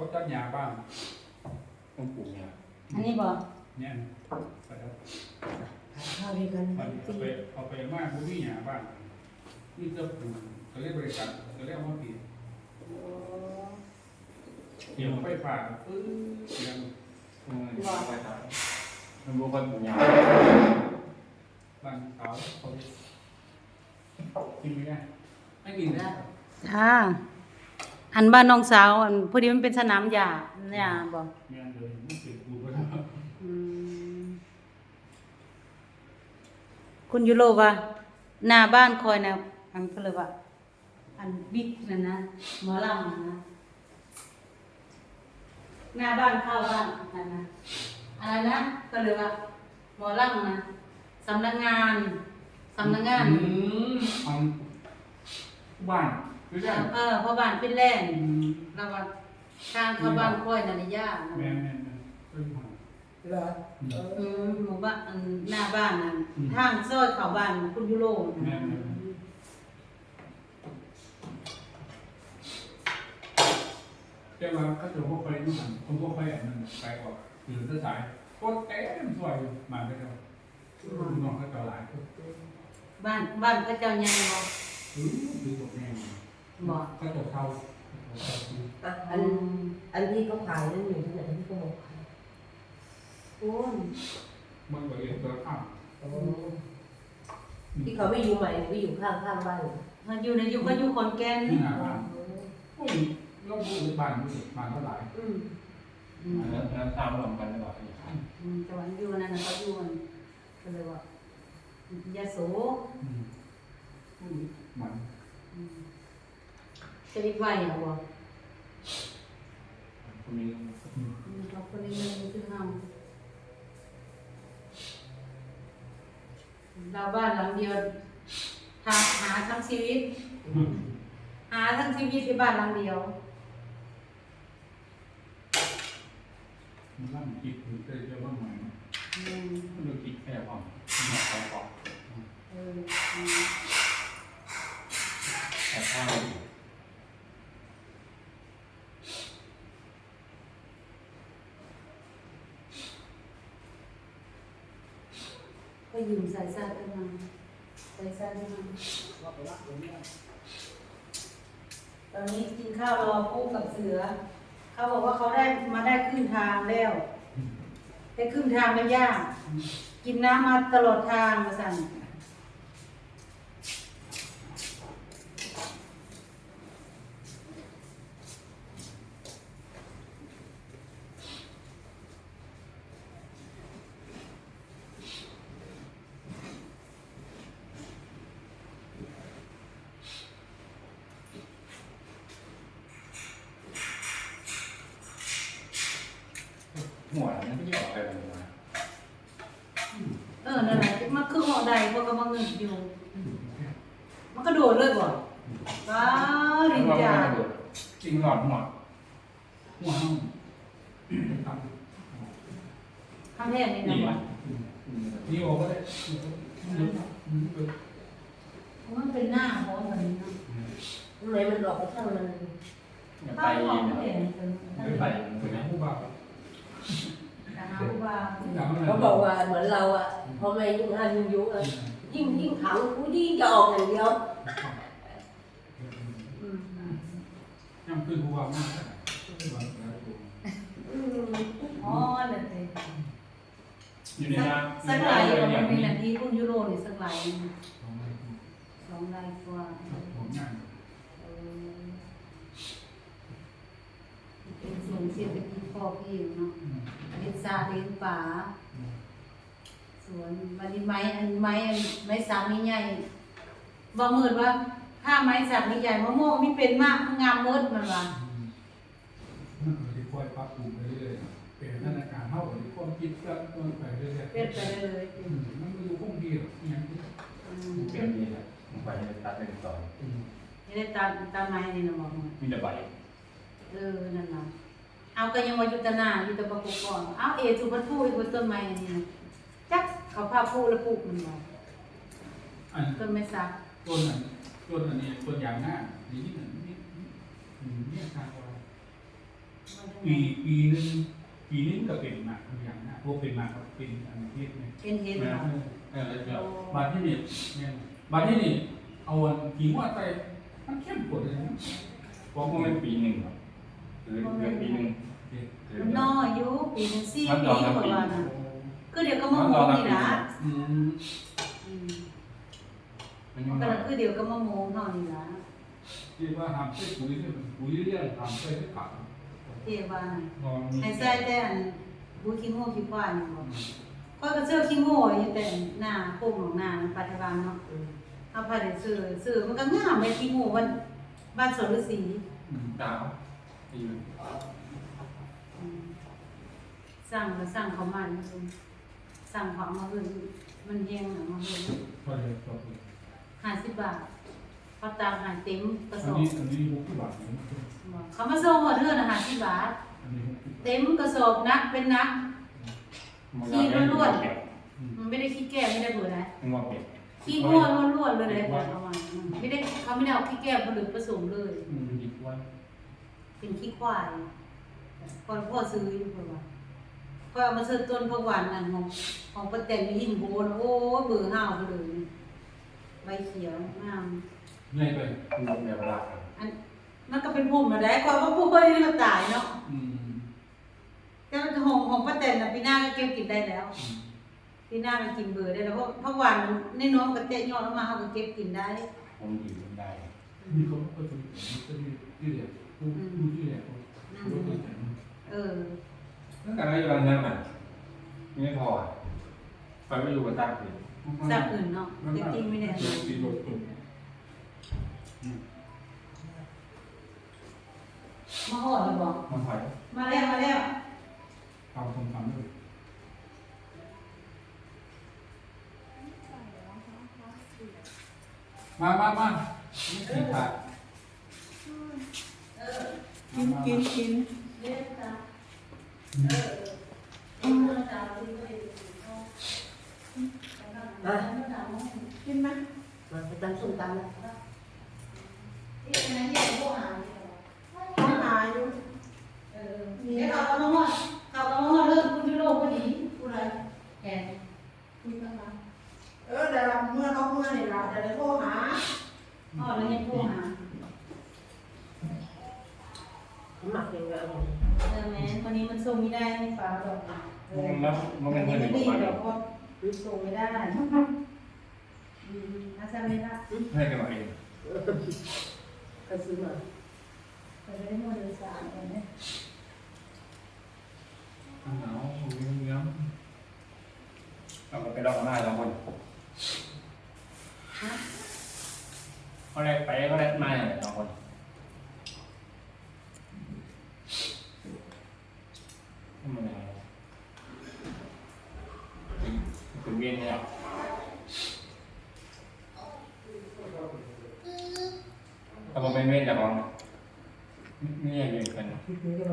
เขาตัดหญ้าบ้างต้องปลูกเนี่ยอันนี้บอกเนี่ยไปแล้วข้าวด้วยกันมันเอาไปเอาไปมากบุรีหญ้าบ้างนี่จะปลูกเขาเรียกบริษัทเขาเรียกว่าปีเกี่ยวไฟฟ้าปื้อเสียงอืมไปหามันรู้ว่าปลูกเนี่ยบ้านเขาเขากินไม่ได้ไม่กินได้อ่า อันบ้านน้องสาวอันพอดีมันเป็นสนามหญ้าหญ้าบอกงานเลยไม่เกิดกูก็ได้อืมคุณยูโรว่าหน้าบ้านคอยนะอันก็เลยว่า อันบิ๊กนั่นนะหมอลำนั่นนะหน้าบ้านเข้าบ้านนั่นนะอะไรนะก็เลยว่าหมอลำนะสำนักงานสำนักงาน อืมของบ้าน คือได้เออเพราะบ้านเป็นแรงอืมเราว่าทางเข้าบ้านค่อยนันยากแม่แม่แม่เพิ่งมาเหรออืมอืมหมู่บ้านอันหน้าบ้านนั่นอืม ทางซอยเข้าบ้านคุณยุโรแม่แม่แต่ว่าเขาจะพวกไปนู่นนั่นคนพวกไปอันนั้นไปออกตื่นสายก็เต็มสวยอยู่มาไปแล้วน้องเขาจะหลายคนบ้านบ้านพระเจ้ายังบ่อือคือตกแน่ บ่เขาจะเท่าอะอัอันนอันที่เขาขายนั่นอยู่ที่ไหนที่เขาบอกขายโอ้ยมันก็เองตัวข้ามอ๋อที่เขาไม่อยู่ใหม่ไปอยู่ข้างข้างบ้านมันอยู่ในอยู่ก็อยู่ขอนแก่นที่หน้าบ้านโอ้ยเราบูบ้านนี่บ้านเท่าไหร่อืมอืมอันนั้นอันนั้นตามรวมกันหรือเปล่าอืมแต่ว่าอยู่นั่นน่ะเขาอยู่อันก็เลยว่ายะโสอืมอืมมัน อืมจะอีกไว้อะบ่คุณมีอืมอืมเขาคนนี้มันคือเฮาเราบ้านหลังเดียวหาหาทั้งชีวิต หาทั้งชีวิตที่บ้านหลังเดียวมันร่ำคิดถึงเคยเจอบ้างไหมอืมคุณดูคิดแค่พอไม่ใช่พอเออแต่ถ้า ก็ ยืมสายซาดขึ้นมาสายซาดขึ้นมาตอนนี้กินข้าวรอปุ๊กับเสือ เขาบอกว่าเขาได้มาได้ครึ่งทางแล้วได้ครึ่งทางแล้วยากกินน้ำมาตลอดทางมาสั่ง หัวมันก็จะออกไปแบบนี้เออนั่นแหละมันคือหอใดพวกกำลังเงินอยู่ มันกระโดดเลยบ่ว้าวดินจาจริงหลอดหัวหัวห้องทำข้างแรกนี่ดีนะบ่มั้ยนี่โอ้ก็ได้อืมอืมมันเป็นหน้าเพราะมันนี้นะทำไมมันหลอกไปข้างมันอย่าข้าไปวของนะเห็นไม่ไปเป็ เขาบอกว่าเหมือนเราอะพอไม่ยุ่งงานยุ่งยุ่งอะยิ่งยิ่งขังกูยิ่งจะออกอย่างเดียวอืมยังคือผู้บ่าวมากอืมอ๋อนั่นเองอยู่ในน้ำสักในหลายน้ำอยู่อย่างมีนี้นาทีคุณยูโรนี่สักหลายสองลายกว่า เป็นส่วนเสียเป็นที่พ่อพี่เนาะเลี้ยงซาเลี้ยงป่าสวนวันนี้ไม้อันไม้อันไม้สักนี่ใหญ่บ่มืดว่าถ้าไม้สักนี่ใหญ่มะม่วงนี่เป็นมากงามมืดมันว่ามันก็จะค่อยปรับปรุงไปเรื่อยๆเป็นนาฬิกาเท่ากับความคิดก็ต้องไปเรื่อยๆเป็นไปเลยอืมมันไม่รู้คงดีหรอกอย่างนี้อืมเปลี่ยนดีเลยลงไปในตัดเป็นต่ออืมนี่ได้ตามตามไม้นี่นะบอกมีแต่ใบเออนั่นน่ะ เอาก็ยังว่าอยู่แตะหนาอยู่แต่ประกบก่อนเอาเอสุปทูอีกบนต้นไม้นี่นะจักเขาพาปลูกแล้วปลูกมันมาอันต้นไม้สักต้นอันต้นอันนี้ต้นยางหน้านี่นี่นี่นี่อืมเนี่ยทางว่ามปีปีนึงปีนึงก็เป็นหนักอย่างนะพวกเป็นหนักก็เป็นอันที่เนี่ยเป็นเห็นแม่เนาะเออแล้วก็มาที่นี่เนี่ยมาที่นี่เอาอันกี่ว่าไปมันเข้มข้นเลยนะเพราะว่ามันปีหนึ่งหรอกหรือเดือนปีหนึ่งหรือ มันน้อยอยู่ปีหนึงสี่มันปีรอกนับว่าปีว่าน่ะคือเดี๋ยวก็มะมันม่รวองนับนี่ปีล่ะอืมอืมมันยังก็น้อยคือเดี๋ยวก็มะม่วงเฮานี่ล่ะที่ว่าทำใช้ปุ๋ยเนี่ยมันปุ๋ยเรื่องทำใช้ที่ขาดเทว่าน่ะนอนมีให้ใส่แต่อันบูขี้โง่ขี้ควายนี่บ่ก็ก็ซื้อขี้โง่อยู่แต่หน้าโป่งของหน้าปัจจุบันเนาะเอาพาได้ซื้อซื้อมันก็งามเลยขี้โง่วันบ้านสวนฤาษีอืมดาวอยู่อืม สั่งก็สั่งเขามานี่ซุสั่งเขาเอามาเพิ่นมันแยงเอามาเพิ่นพอเลยพอเลย50บาทพอตามหาเต็มกระสอันอบนี้อันนี้หกสิบบาทนะบอกเขามาส่งหมดเทื่อนะ50บาท อันนี้หกสิบเต็มกระสอบนักเป็นนัก ขี้ล้วนอืมมันไม่ได้ขี้แก้วไม่ได้เบื่อนะงัวเป็ดขี้ง่วนล้วนๆเลยเลยบอกเอามาอืมไม่ได้เขาไม่ได้เอาขี้แก้วผลึกผสมเลย อืมอีกวันเป็นขี้ควายก่อนพ่อซื้ออยู่เพิ่นว่า พ่อเอามาซื้อต้นพระวันนั่นของของป้าแตนมีหินโบนโอ้ยเบื่อห้าวไปเลยใบเขียวงามใหญ่ไปคือเดี๋ยวเวลาอันมันก็เป็นพุ่มมาได้ความว่าผู้เฮ้ยนี่มันตายเนาะอืมแต่มันของของป้าแตนน่ะปีหน้าก็เก็บกินได้แล้วอืมปีหน้าก็กินเบื่อได้แล้วเพราะเพราะหวานมันในน้องก็เตะยอดออกมาเขาก็เก็บกินได้ผมอยู่ได้มีเขาก็จะมีก็มีที่เดียวผู้ผู้ที่เดียวผู้ผู้ที่เดียวเออ ตั้งแต่เราอยู่กันนั้นน่ะไม่พอไปไม่อยู่กับตาผิดทราบอื่นเนาะจริงๆไม่ได้เดี๋ยวตีรถตุ่มมาหอดเลยบอกมันถอยมาแล้วมาแล้วทำคนทำด้วยมามามากินผักกินกินกินเด็ดจ้ะ เออเออจ้ะกินก็ได้กินไหมมาไปตำส้มตำนะ ที่เป็นอะไรที่เขาหา ต้องหาอยู่ เออเดี๋ยวเขาเอามาหอดเขาเอามาหอดเริ่มคุณยุโรปพอดี ผู้ใด แกน คุยกันมาเออเดี๋ยวเราเมื่อเขาเมื่อนี่ละเดี๋ยวเราโทรหา หอดแล้วยังพูดหา หมักอย่างเงี้ยเออแม่คนนี้มันส่งไม่ได้ในฟ้าดอกเออแล้วมันอัเป็นนนี้เพื่อนไม่ที่ดีบอกว่าหรอกเพราะส่งไม่ได้อืมอาซาเมล่าให้กันมาเองก็ซื้อมาเราจะได้โมเดลสามกันเนี่ย หนาวเงี้ยเงี้ย เอาไปลองหน้าสองคน ฮะ เขาแรกไปเขาแรกมาสองคนทำไมถึงเวียนเนี่ย ถ้าผมเป็นเวียนจะลองไม่ยังเวียนกันคิดถึงกัน